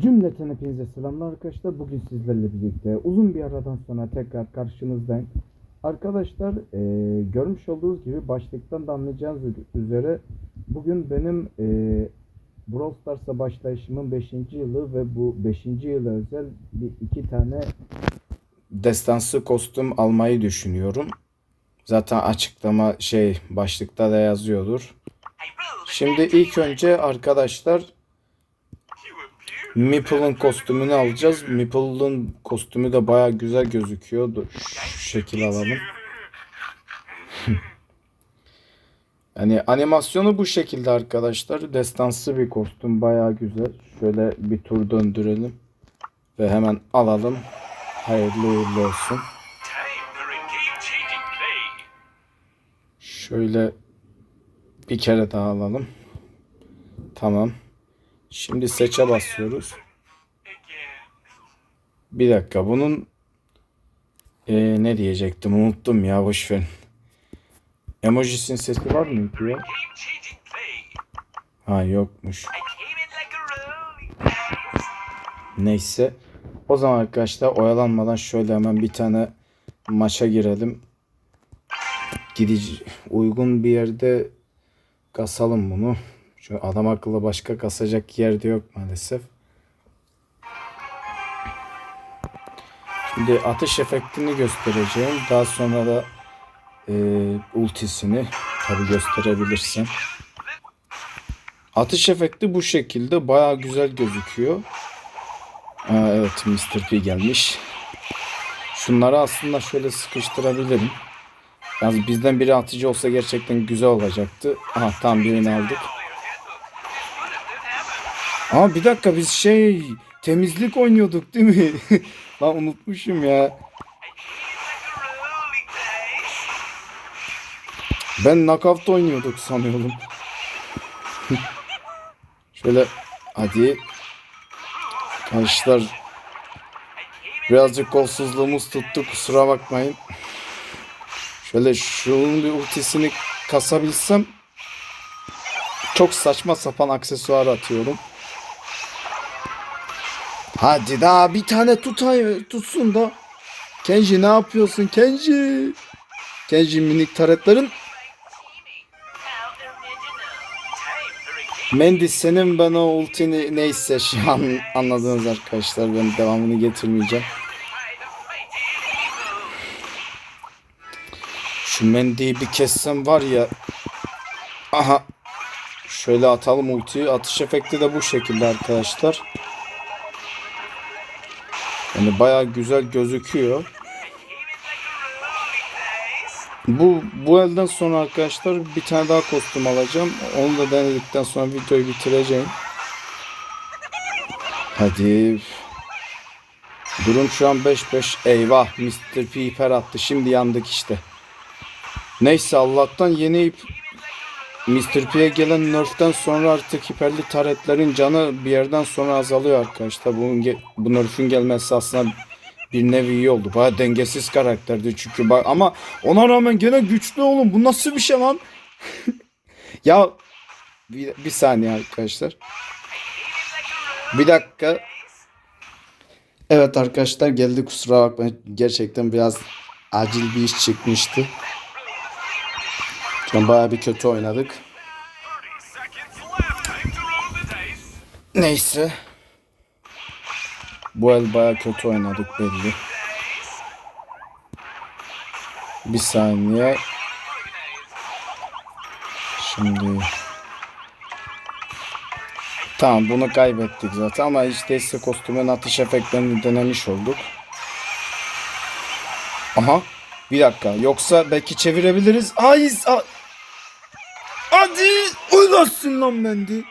Cümleten hepinize selamlar arkadaşlar. Bugün sizlerle birlikte uzun bir aradan sonra tekrar karşınızdayım. Arkadaşlar eee, görmüş olduğunuz gibi başlıktan da anlayacağınız üzere bugün benim eee Brawl Stars'a başlayışımın 5. yılı ve bu 5. yıla özel bir iki tane destansı kostüm almayı düşünüyorum. Zaten açıklama şey başlıkta da yazıyordur. Şimdi ilk önce arkadaşlar Meeple'ın kostümünü alacağız. Meeple'ın kostümü de baya güzel gözüküyor. Şu şekil alalım. Yani animasyonu bu şekilde arkadaşlar. Destansı bir kostüm baya güzel. Şöyle bir tur döndürelim. Ve hemen alalım. Hayırlı uğurlu olsun. Şöyle bir kere daha alalım. Tamam. Şimdi seçe basıyoruz. Bir dakika bunun Ee, ne diyecektim unuttum ya boş verin. Emojisinin sesi var mı ya? Game-changing play. Ha yokmuş. Neyse. O zaman arkadaşlar oyalanmadan şöyle hemen bir tane maça girelim. Gidici uygun bir yerde kasalım bunu. Şu adam akıllı başka kasacak yerde yok maalesef. Şimdi atış efektini göstereceğim. Daha sonra da e, ultisini tabi gösterebilirsin. Atış efekti bu şekilde baya güzel gözüküyor. Aa, evet Mr. P gelmiş. Şunları aslında şöyle sıkıştırabilirim. Yalnız bizden biri atıcı olsa gerçekten güzel olacaktı. Aha tam birini aldık. Aa bir dakika biz şey temizlik oynuyorduk değil mi? Lan unutmuşum ya. Ben knockout oynuyorduk sanıyordum. Şöyle hadi. Arkadaşlar birazcık kolsuzluğumuz tuttu kusura bakmayın. Şöyle şunun bir ultisini kasabilsem çok saçma sapan aksesuar atıyorum. Hadi daha bir tane tutay tutsun da. Kenji ne yapıyorsun Kenji? Kenji minik taretlerin. Mendy senin bana ultini neyse şu an anladınız arkadaşlar ben devamını getirmeyeceğim. Şu Mendy'yi bir kessem var ya. Aha. Şöyle atalım ultiyi. Atış efekti de bu şekilde arkadaşlar. Yani baya güzel gözüküyor. Bu bu elden sonra arkadaşlar bir tane daha kostüm alacağım. Onu da denedikten sonra videoyu bitireceğim. Hadi. Durum şu an 5-5. Eyvah Mr. P hiper attı. Şimdi yandık işte. Neyse Allah'tan yeni ip Mr. P'ye gelen nerf'ten sonra artık hiperli taretlerin canı bir yerden sonra azalıyor arkadaşlar. Bu, ge- bu nerf'ün gelmesi aslında bir nevi iyi oldu. Baya dengesiz karakterdi çünkü. Bak, ama ona rağmen gene güçlü oğlum. Bu nasıl bir şey lan? ya bir, bir saniye arkadaşlar. Bir dakika. Evet arkadaşlar geldi kusura bakmayın. Gerçekten biraz acil bir iş çıkmıştı. An bayağı bir kötü oynadık. 30 seconds left. Time to roll the dice. Neyse. Bu el bayağı kötü oynadık belli. Bir saniye. Şimdi Tamam bunu kaybettik zaten ama hiç değilse kostümün atış efektlerini denemiş olduk. Aha. Bir dakika. Yoksa belki çevirebiliriz. Ay. a- Hadi. Oynasın lan Mendy.